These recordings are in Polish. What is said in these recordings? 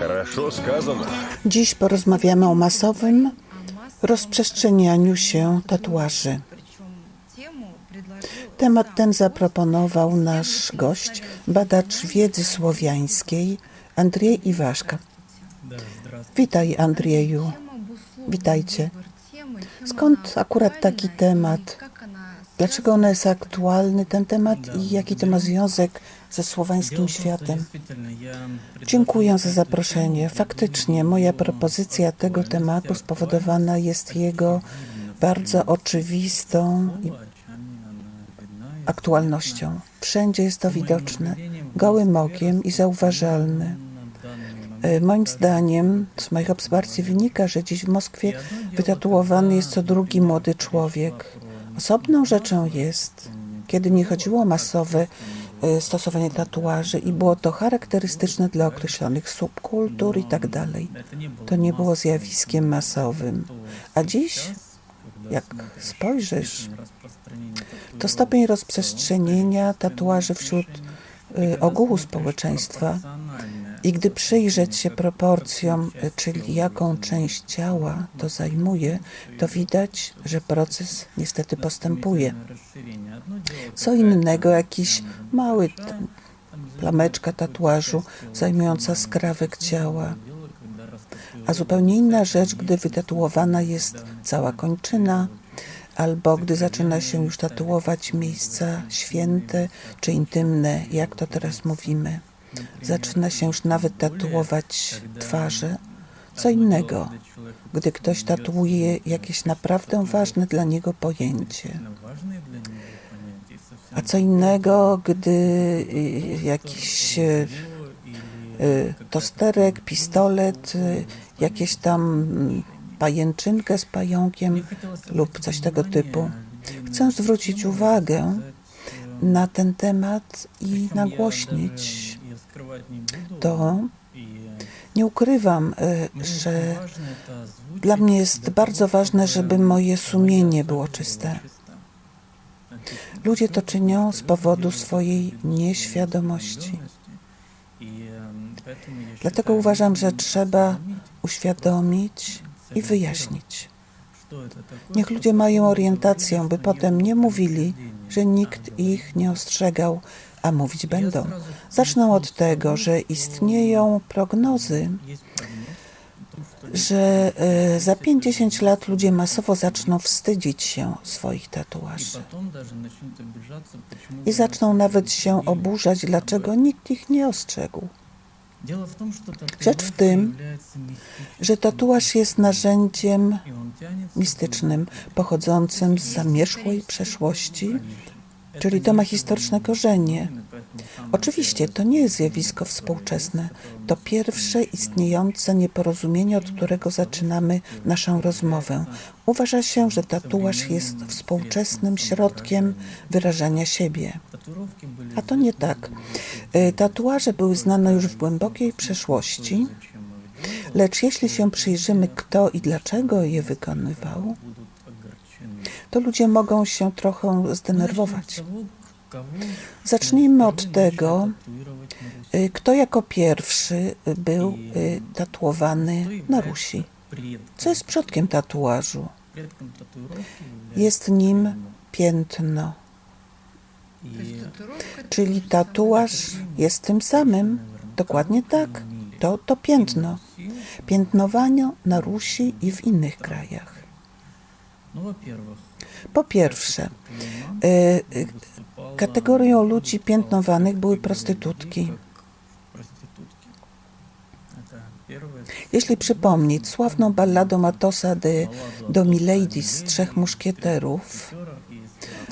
Хорошо сказано. Dziś porozmawiamy o masowym rozprzestrzenianiu się tatuaży. Temat ten zaproponował nasz gość, badacz wiedzy słowiańskiej, Andrzej Iwaszka. Witaj, Andrzeju. Witajcie. Skąd akurat taki temat? Dlaczego on jest aktualny, ten temat, i jaki to ma związek ze słowańskim światem? Dziękuję za zaproszenie. Faktycznie moja propozycja tego tematu spowodowana jest jego bardzo oczywistą aktualnością. Wszędzie jest to widoczne, gołym okiem i zauważalne. E, Moim zdaniem, z moich obserwacji wynika, że dziś w Moskwie wytatuowany jest co drugi młody człowiek. Osobną rzeczą jest, kiedy nie chodziło o masowe e, stosowanie tatuaży i było to charakterystyczne dla określonych subkultur i tak dalej. To nie było zjawiskiem masowym. A dziś, jak spojrzysz, to stopień rozprzestrzenienia tatuaży wśród y, ogółu społeczeństwa i gdy przyjrzeć się proporcjom, czyli jaką część ciała to zajmuje, to widać, że proces niestety postępuje. Co innego jakiś mały plameczka tatuażu zajmująca skrawek ciała, a zupełnie inna rzecz, gdy wytatuowana jest cała kończyna, albo gdy zaczyna się już tatuować miejsca święte czy intymne, jak to teraz mówimy. Zaczyna się już nawet tatuować twarze. Co innego, gdy ktoś tatuuje jakieś naprawdę ważne dla niego pojęcie. A co innego, gdy y, jakiś y, y, tosterek, pistolet, jakieś tam mm, pajęczynkę z pająkiem lub coś tego typu. Chcę zwrócić uwagę na ten temat i nagłośnić to. Nie ukrywam, y, że dla mnie jest bardzo ważne, żeby moje sumienie było czyste. Ludzie to czynią z powodu swojej nieświadomości. Dlatego uważam, że trzeba uświadomić i wyjaśnić. Niech ludzie mają orientację, by potem nie mówili, że nikt ich nie ostrzegał, a mówić będą. Zacznę od tego, że istnieją prognozy, że e, za 50 lat ludzie masowo zaczną wstydzić się swoich tatuaży. I zaczną nawet się oburzać, dlaczego nikt ich nie ostrzegł. Rzecz w tym, Że tatuaż jest narzędziem mistycznym, pochodzącym z zamierzchłej przeszłości, czyli to ma historyczne korzenie. Oczywiście to nie jest zjawisko współczesne. To pierwsze istniejące nieporozumienie, od którego zaczynamy naszą rozmowę. Uważa się, że tatuaż jest współczesnym środkiem wyrażania siebie. A to nie tak. Y, Tatuaże były znane już w głębokiej przeszłości, lecz jeśli się przyjrzymy, kto i dlaczego je wykonywał, to ludzie mogą się trochę zdenerwować. Zacznijmy od tego, y, kto jako pierwszy był y, tatuowany na Rusi. Co jest przodkiem tatuażu? Jest nim piętno, czyli tatuaż jest tym samym. Dokładnie tak. To to piętno. Piętnowanie na Rusi i w innych krajach. Po pierwsze, y, y, kategorią ludzi piętnowanych były prostytutki. Jeśli przypomnieć sławną balladę Matosa de do Milady z Trzech Muszkieterów,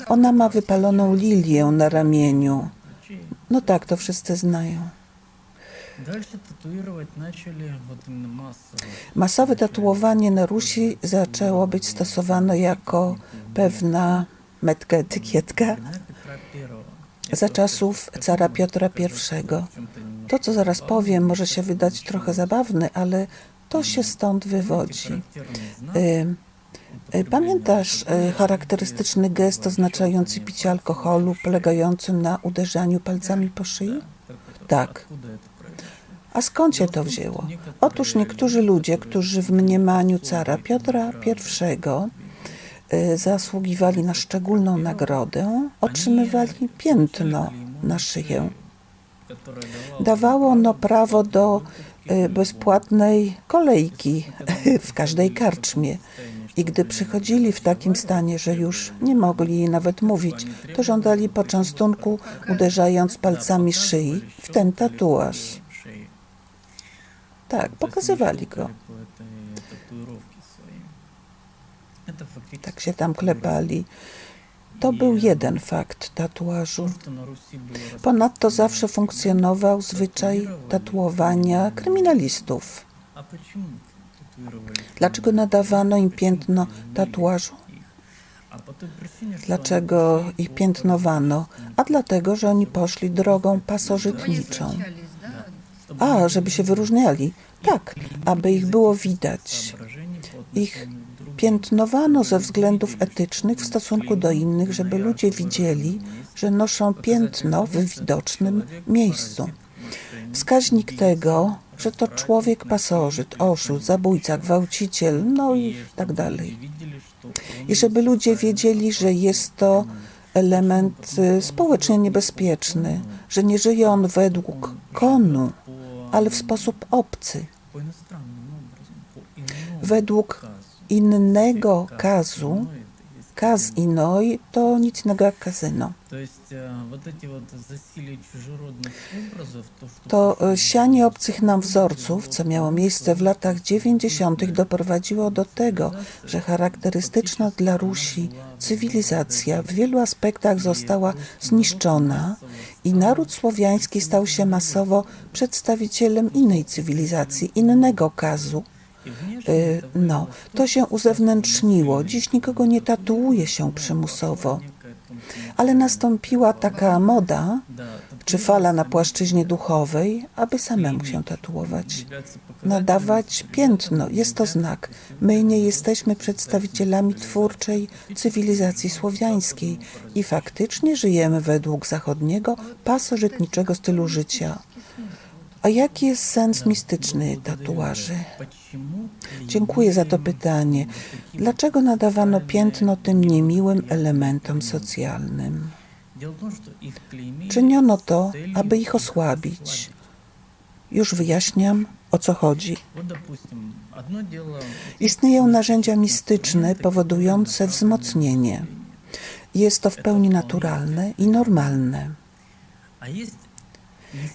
ona ma wypaloną lilię na ramieniu. No tak, to wszyscy znają. Masowe tatuowanie na Rusi zaczęło być stosowane jako pewna metka, etykietka za czasów cara Piotra I. To, co zaraz powiem, może się wydać trochę zabawne, ale to się stąd wywodzi. Y, y, Pamiętasz y, charakterystyczny gest oznaczający picie alkoholu, polegający na uderzaniu palcami po szyi? Tak. A skąd się to wzięło? Otóż niektórzy ludzie, którzy w mniemaniu cara Piotra I y, zasługiwali na szczególną nagrodę, otrzymywali piętno na szyję. Dawało ono prawo do y, bezpłatnej kolejki w każdej karczmie. I gdy przychodzili w takim stanie, że już nie mogli nawet mówić, to żądali począstunku, uderzając palcami szyi w ten tatuaż. Tak, pokazywali go. Tak się tam klepali. To był jeden fakt tatuażu. Ponadto zawsze funkcjonował zwyczaj tatuowania kryminalistów. Dlaczego nadawano im piętno tatuażu? Dlaczego ich piętnowano? A dlatego, że oni poszli drogą pasożytniczą. A, żeby się wyróżniali. Tak, aby ich było widać. Ich piętnowano ze względów etycznych w stosunku do innych, żeby ludzie widzieli, że noszą piętno w widocznym miejscu. Wskaźnik tego, że to człowiek pasożyt, oszust, zabójca, gwałciciel, no i tak dalej. I żeby ludzie wiedzieli, że jest to element y, społecznie niebezpieczny, że nie żyje on według konu, ale w sposób obcy. Według innego kazu Kaz i Noi to nic innego jak kazyno. To e, sianie obcych nam wzorców, co miało miejsce w latach 90., doprowadziło do tego, że charakterystyczna dla Rusi cywilizacja w wielu aspektach została zniszczona i naród słowiański stał się masowo przedstawicielem innej cywilizacji, innego kazu Y, no, to się uzewnętrzniło. Dziś nikogo nie tatuuje się przymusowo. Ale nastąpiła taka moda, czy fala na płaszczyźnie duchowej, aby samemu się tatuować. Nadawać piętno jest to znak. My nie jesteśmy przedstawicielami twórczej cywilizacji słowiańskiej i faktycznie żyjemy według zachodniego pasożytniczego stylu życia. A jaki jest sens mistyczny tatuaży? Dziękuję za to pytanie. Dlaczego nadawano piętno tym niemiłym elementom socjalnym? Czyniono to, aby ich osłabić. Już wyjaśniam, o co chodzi. Istnieją narzędzia mistyczne powodujące wzmocnienie. Jest to w pełni naturalne i normalne.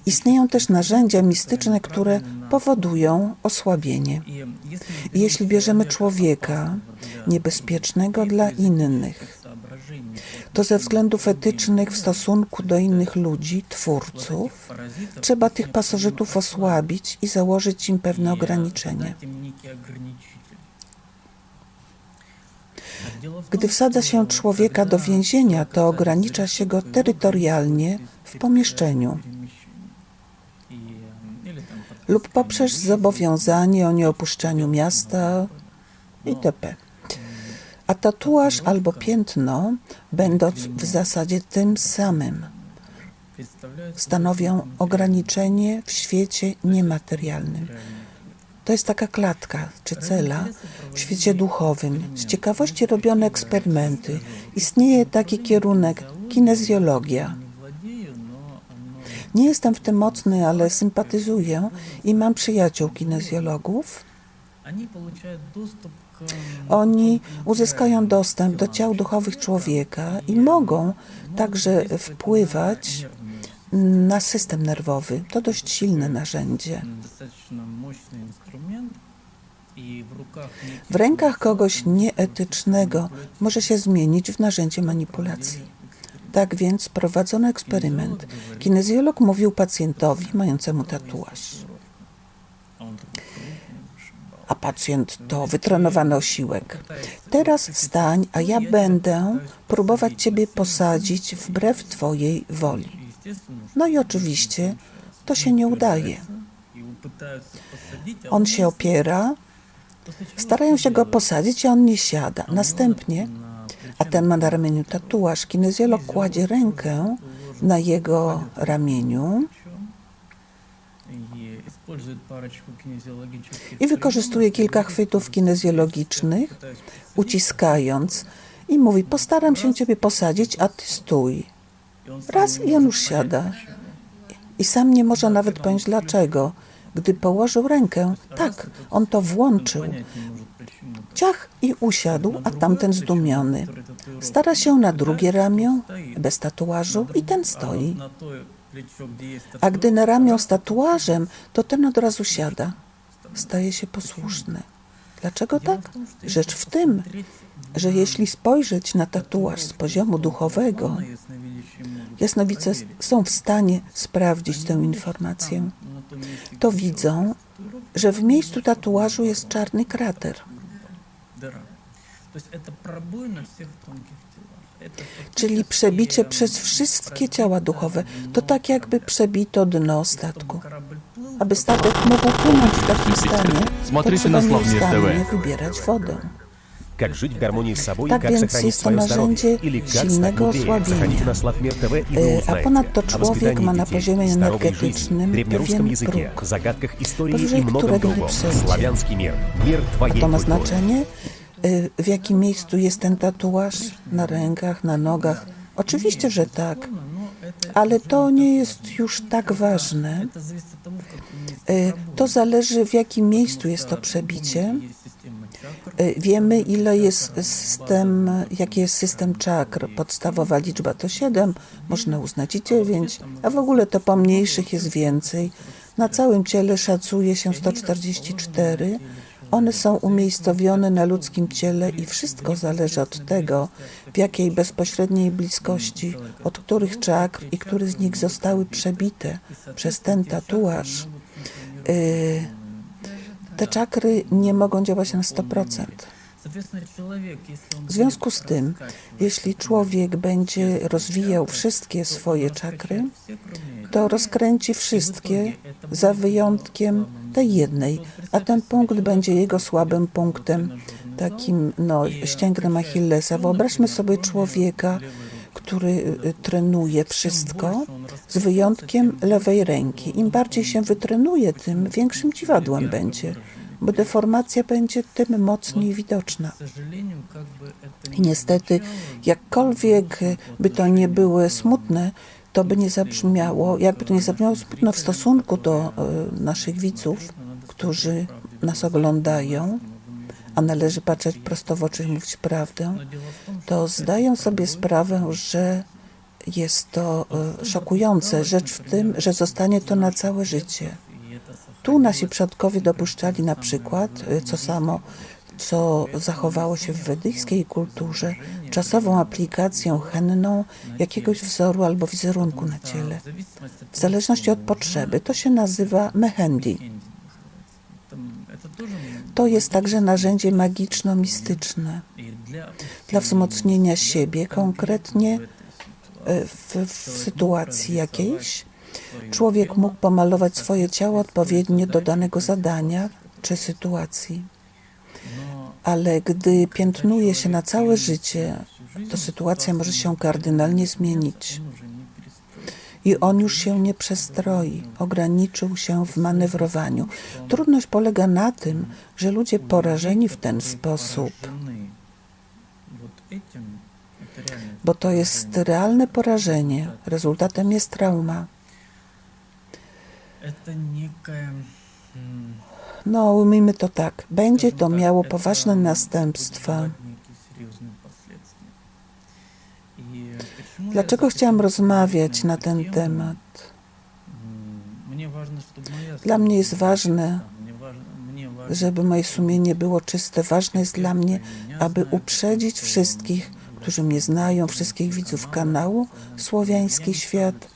Istnieją też narzędzia mistyczne, które powodują osłabienie. Jeśli bierzemy człowieka niebezpiecznego dla innych, to ze względów etycznych w stosunku do innych ludzi, twórców, trzeba tych pasożytów osłabić i założyć im pewne ograniczenie. Gdy wsadza się człowieka do więzienia, to ogranicza się go terytorialnie w pomieszczeniu lub poprzez zobowiązanie o nieopuszczaniu miasta itp. A tatuaż albo piętno, będąc w zasadzie tym samym, stanowią ograniczenie w świecie niematerialnym. To jest taka klatka czy cela w świecie duchowym. Z ciekawości robione eksperymenty. Istnieje taki kierunek kinezjologia. Nie jestem w tym mocny, ale sympatyzuję i mam przyjaciół kinezjologów. Oni uzyskają dostęp do ciał duchowych człowieka i mogą także wpływać na system nerwowy. To dość silne narzędzie. W rękach kogoś nieetycznego może się zmienić w narzędzie manipulacji. Tak więc prowadzono eksperyment. Kinezjolog mówił pacjentowi mającemu tatuaż. A pacjent to wytrenowany osiłek. Teraz wstań, a ja będę próbować ciebie posadzić wbrew twojej woli. No i oczywiście to się nie udaje. On się opiera, starają się go posadzić, a on nie siada. Następnie a ten ma na ramieniu tatuaż. Kinezjolog kładzie rękę na jego ramieniu i wykorzystuje kilka chwytów kinezjologicznych, uciskając i mówi, postaram się ciebie posadzić, a ty stój. Raz i on już siada. I sam nie może nawet powiedzieć dlaczego. Gdy położył rękę, tak, on to włączył. Ciach i usiadł, a tamten zdumiony. Stara się na drugie ramię, bez tatuażu, i ten stoi. A gdy na ramię z tatuażem, to ten od razu siada. Staje się posłuszny. Dlaczego tak? Rzecz w tym, że jeśli spojrzeć na tatuaż z poziomu duchowego, jasnowice są w stanie sprawdzić tę informację. To widzą, że w miejscu tatuażu jest czarny krater Czyli фактически, przebicie м, przez wszystkie пробито ciała duchowe. To дно tak jakby корабля. przebito dno Чтобы statku. корабль плыл, Aby то statek mógł płynąć w takim stanie, to Смотрите trzeba на Славмир nieustannie ТВ. wybierać wodę. Как жить в гармонии с собой, Так как więc сохранить jest to свое narzędzie здоровье или как стать silnego мудрее. osłabienia. Заходите на Славмир ТВ и вы E, A узнаете ponadto о człowiek воспитании ma na детей, poziomie здоровой жизни, energetycznym древнерусском pewien языке, próg, загадках истории powyżej и многом którego nie другом. przejdzie. Славянский мир. Мир A твоей to ma культуры. Y, w jakim miejscu jest ten tatuaż na rękach, na nogach. Oczywiście, że tak, ale to nie jest już tak ważne. Y, to zależy, w jakim miejscu jest to przebicie. Y, wiemy, ile jest system, jaki jest system czakr. Podstawowa liczba to 7, można uznać i 9, a w ogóle to pomniejszych jest więcej. Na całym ciele szacuje się 144 one są umiejscowione na ludzkim ciele i wszystko zależy od tego, w jakiej bezpośredniej bliskości, od których czakr i które z nich zostały przebite przez ten tatuaż. Y, te czakry nie mogą działać na 100%. W związku z tym, jeśli człowiek będzie rozwijał wszystkie swoje czakry, to rozkręci wszystkie za wyjątkiem tej jednej, a ten punkt będzie jego słabym punktem, takim no, ścięgnem Achillesa. Wyobraźmy sobie człowieka, który y, y, trenuje wszystko, z wyjątkiem lewej ręki. Im bardziej się wytrenuje, tym większym dziwadłem będzie, bo deformacja będzie tym mocniej widoczna. I niestety, jakkolwiek by to nie były smutne, to by nie zabrzmiało, jakby to nie zabrzmiało smutno w stosunku do e, naszych widzów, którzy nas oglądają, a należy patrzeć prosto w oczy i mówić prawdę, to zdają sobie sprawę, że jest to e, szokujące. Rzecz w tym, że zostanie to na całe życie. Tu nasi przodkowie dopuszczali na przykład, e, co samo co zachowało się w wedyjskiej kulturze, czasową aplikacją henną jakiegoś wzoru albo wizerunku na ciele. W zależności od potrzeby to się nazywa mehendi. To jest także narzędzie magiczno-mistyczne dla wzmocnienia siebie, konkretnie e, w, w sytuacji jakiejś. Człowiek mógł pomalować swoje ciało odpowiednio do danego zadania czy sytuacji ale gdy piętnuje się na całe życie, to sytuacja może się kardynalnie zmienić. I on już się nie przestroi, ograniczył się w manewrowaniu. Trudność polega na tym, że ludzie porażeni w ten sposób, bo to jest realne porażenie, rezultatem jest trauma. Jest no, ujmijmy to tak. Będzie to miało poważne następstwa. Dlaczego chciałam rozmawiać na ten temat? Dla mnie jest ważne, żeby moje sumienie było czyste. Ważne jest dla mnie, aby uprzedzić wszystkich, którzy mnie znają, wszystkich widzów kanału Słowiański Świat,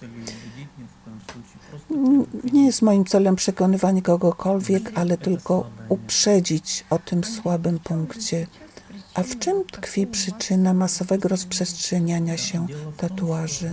nie jest moim celem przekonywanie kogokolwiek, ale tylko uprzedzić o tym słabym punkcie. A w czym tkwi przyczyna masowego rozprzestrzeniania się tatuaży?